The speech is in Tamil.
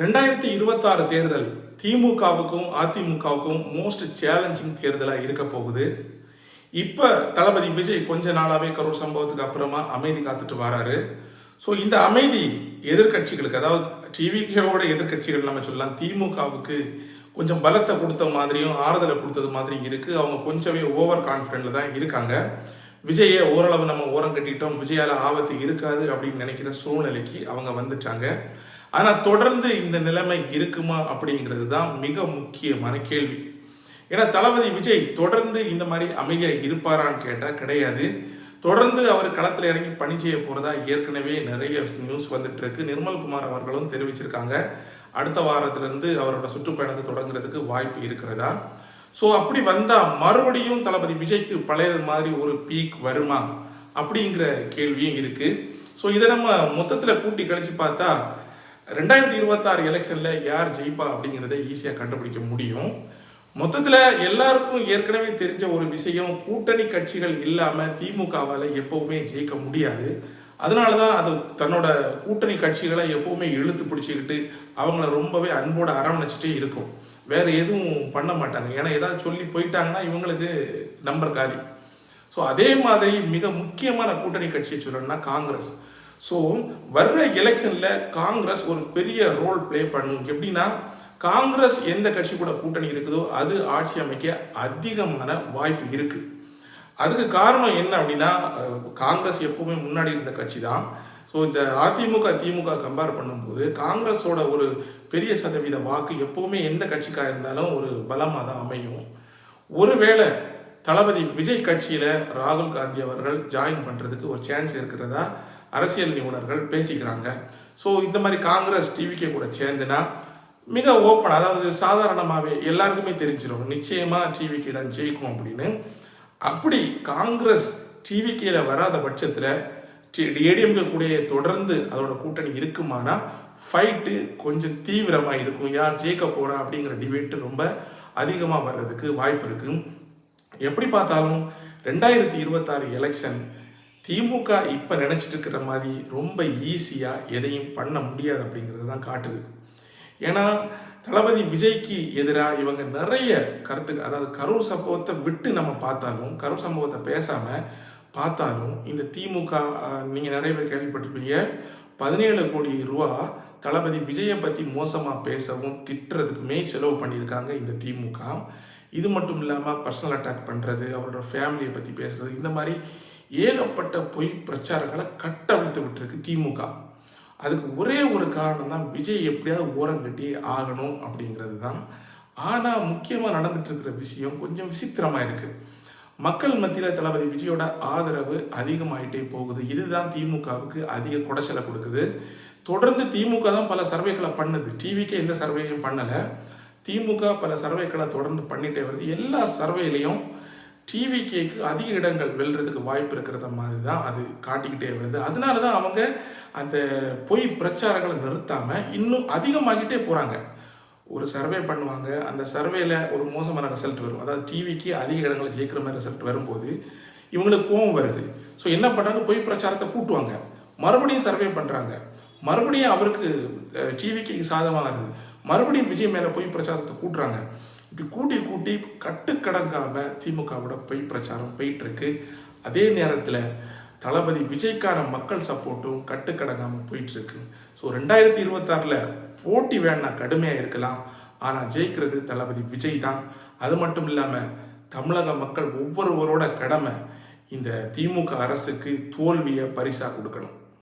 ரெண்டாயிரத்தி இருபத்தாறு தேர்தல் திமுகவுக்கும் அதிமுகவுக்கும் மோஸ்ட் சேலஞ்சிங் தேர்தலாக இருக்க போகுது. இப்போ தளபதி விஜய் கொஞ்ச நாளாகவே கரூர் சம்பவத்துக்கு அப்புறமா அமைதி காத்துட்டு வராரு. ஸோ இந்த அமைதி எதிர்க்கட்சிகளுக்கு அதாவது டிவிகளோட எதிர்கட்சிகள் நம்ம சொல்லலாம் திமுகவுக்கு கொஞ்சம் பலத்தை கொடுத்த மாதிரியும் ஆறுதலை கொடுத்தது மாதிரியும் இருக்குது அவங்க கொஞ்சமே ஓவர் கான்ஃபிடென்ட்ல தான் இருக்காங்க. விஜயை ஓரளவு நம்ம ஓரம் கட்டிட்டோம். விஜயால ஆபத்து இருக்காது அப்படின்னு நினைக்கிற சூழ்நிலைக்கு அவங்க வந்துட்டாங்க. ஆனால் தொடர்ந்து இந்த நிலைமை இருக்குமா அப்படிங்கிறது தான் மிக முக்கியமான கேள்வி. ஏன்னா தளபதி விஜய் தொடர்ந்து இந்த மாதிரி அமைதியாக இருப்பாரான்னு கேட்டால் கிடையாது. தொடர்ந்து அவர் களத்தில் இறங்கி பணி செய்ய போகிறதா ஏற்கனவே நிறைய நியூஸ் வந்துட்டு இருக்கு. நிர்மல்குமார் அவர்களும் தெரிவிச்சிருக்காங்க. அடுத்த வாரத்திலிருந்து அவரோட சுற்றுப்பயணத்தை தொடங்குறதுக்கு வாய்ப்பு இருக்கிறதா? ஸோ அப்படி வந்தால் மறுபடியும் தளபதி விஜய்க்கு பழைய மாதிரி ஒரு பீக் வருமா? அப்படிங்கிற கேள்வியும் இருக்குது ஸோ இதை நம்ம மொத்தத்தில் கூட்டி கழிச்சு பார்த்தா ரெண்டாயிரத்தி இருபத்தாறு எலெக்ஷனில் யார் ஜெயிப்பா அப்படிங்கிறத ஈஸியாக கண்டுபிடிக்க முடியும். மொத்தத்தில் எல்லாருக்கும் ஏற்கனவே தெரிஞ்ச ஒரு விஷயம் கூட்டணி கட்சிகள் இல்லாமல் திமுகவால் எப்பவுமே ஜெயிக்க முடியாது. அதனால தான் அது தன்னோட கூட்டணி கட்சிகளை எப்பவுமே இழுத்து பிடிச்சிக்கிட்டு அவங்கள ரொம்பவே அன்போட அரவணைச்சிட்டே இருக்கும். வேற எதுவும் பண்ண மாட்டாங்க. ஏன்னா ஏதாவது சொல்லி போயிட்டாங்கன்னா இவங்களுக்கு நம்பர் காலி. ஸோ அதே மாதிரி மிக முக்கியமான கூட்டணி கட்சியை சொல்லணும்னா காங்கிரஸ். ஸோ வர்ற எலெக்ஷனில் காங்கிரஸ் ஒரு பெரிய ரோல் ப்ளே பண்ணும். எப்படின்னா காங்கிரஸ் எந்த கட்சி கூட கூட்டணி இருக்குதோ அது ஆட்சி அமைக்க அதிகமான வாய்ப்பு இருக்குது அதுக்கு காரணம் என்ன அப்படின்னா காங்கிரஸ் எப்பவுமே முன்னாடி இருந்த கட்சி தான். ஸோ இந்த அதிமுக திமுக கம்பேர் பண்ணும்போது காங்கிரஸோட ஒரு பெரிய சதவீத வாக்கு எப்பவுமே எந்த கட்சிக்காக இருந்தாலும் ஒரு பலமாக தான் அமையும். ஒருவேளை தளபதி விஜய் கட்சியில் ராகுல் காந்தி அவர்கள் ஜாயின் பண்ணுறதுக்கு ஒரு சான்ஸ் இருக்கிறதா? அரசியல் நிபுணர்கள் பேசிக்கிறாங்க. ஸோ இந்த மாதிரி காங்கிரஸ் டிவிக்கே கூட சேர்ந்துனா மிக ஓப்பன் அதாவது சாதாரணமாகவே எல்லாருக்குமே தெரிஞ்சிடும் நிச்சயமாக டிவிக்கே தான் ஜெயிக்கும் அப்படின்னு. அப்படி காங்கிரஸ் டிவிகேல வராத பட்சத்தில் ஏடிஎம்கே கூட தொடர்ந்து அதோட கூட்டணி இருக்குமானா ஃபைட்டு கொஞ்சம் தீவிரமாக இருக்கும். யார் ஜெயிக்க போகிறா அப்படிங்கிற டிபேட்டு ரொம்ப அதிகமாக வர்றதுக்கு வாய்ப்பு இருக்குது எப்படி பார்த்தாலும் ரெண்டாயிரத்தி இருபத்தாறு எலெக்ஷன் திமுக இப்போ நினச்சிட்டு இருக்கிற மாதிரி ரொம்ப ஈஸியாக எதையும் பண்ண முடியாது அப்படிங்கிறது தான் காட்டுது. ஏன்னா தளபதி விஜய்க்கு எதிராக இவங்க நிறைய கருத்து அதாவது கரூர் சம்பவத்தை விட்டு நம்ம பார்த்தாலும் கரூர் சம்பவத்தை பேசாமல் பார்த்தாலும் இந்த திமுக நீங்கள் நிறைய பேர் கேள்விப்பட்டிருப்பீங்க பதினேழு கோடி ரூபா தளபதி விஜயை பற்றி மோசமாக பேசவும் திட்டுறதுக்குமே செலவு பண்ணியிருக்காங்க இந்த திமுக. இது மட்டும் இல்லாமல் பர்சனல் அட்டாக் பண்ணுறது அவரோட ஃபேமிலியை பற்றி பேசுறது இந்த மாதிரி ஏகப்பட்ட பொய் பிரச்சாரங்களை கட்டவிழ்த்து விட்டுருக்கு திமுக. அதுக்கு ஒரே ஒரு காரணம் தான் விஜய் எப்படியாவது ஓரம் கட்டி ஆகணும் அப்படிங்கிறது தான் ஆனால் முக்கியமாக நடந்துட்டு இருக்கிற விஷயம் கொஞ்சம் விசித்திரமாக இருக்கு. மக்கள் மத்தியில் தளபதி விஜயோட ஆதரவு அதிகமாயிட்டே போகுது. இதுதான் திமுகவுக்கு அதிக குடைச்சலை கொடுக்குது. தொடர்ந்து திமுக தான் பல சர்வேக்களை பண்ணுது. டிவிக்கு எந்த சர்வேயும் பண்ணலை. திமுக பல சர்வேக்களை தொடர்ந்து பண்ணிட்டே வருது. எல்லா சர்வேலையும் டிவி கேக்கு அதிக இடங்கள் வெல்றதுக்கு வாய்ப்பு இருக்கிறத மாதிரி தான் அது காட்டிக்கிட்டே வருது. அதனால தான் அவங்க அந்த பொய் பிரச்சாரங்களை நிறுத்தாமல் இன்னும் அதிகமாகிட்டே போகிறாங்க ஒரு சர்வே பண்ணுவாங்க. அந்த சர்வேல ஒரு மோசமான ரிசல்ட் வரும். அதாவது டிவிக்கு அதிக இடங்களை ஜெயிக்கிற மாதிரி ரிசல்ட் வரும்போது இவங்களுக்கு கோவம் வருது. ஸோ என்ன பண்ணுறாங்க பொய் பிரச்சாரத்தை கூட்டுவாங்க. மறுபடியும் சர்வே பண்ணுறாங்க மறுபடியும் அவருக்கு டிவிக்கு சாதமாகுது மறுபடியும் விஜய் மேலே பொய் பிரச்சாரத்தை கூட்டுறாங்க. இப்படி கூட்டி கூட்டி கட்டுக்கடங்காம திமுகவோட பொய் பிரச்சாரம் போயிட்டு இருக்கு அதே நேரத்தில் தளபதி விஜய்க்கான மக்கள் சப்போர்ட்டும் கட்டுக்கடங்காமல் போயிட்டு இருக்கு ஸோ ரெண்டாயிரத்தி இருபத்தாறில் போட்டி வேணா கடுமையாக இருக்கலாம். ஆனால் ஜெயிக்கிறது தளபதி விஜய் தான். அது மட்டும் இல்லாமல் தமிழக மக்கள் ஒவ்வொருவரோட கடமை இந்த திமுக அரசுக்கு தோல்வியை பரிசாக கொடுக்கணும்.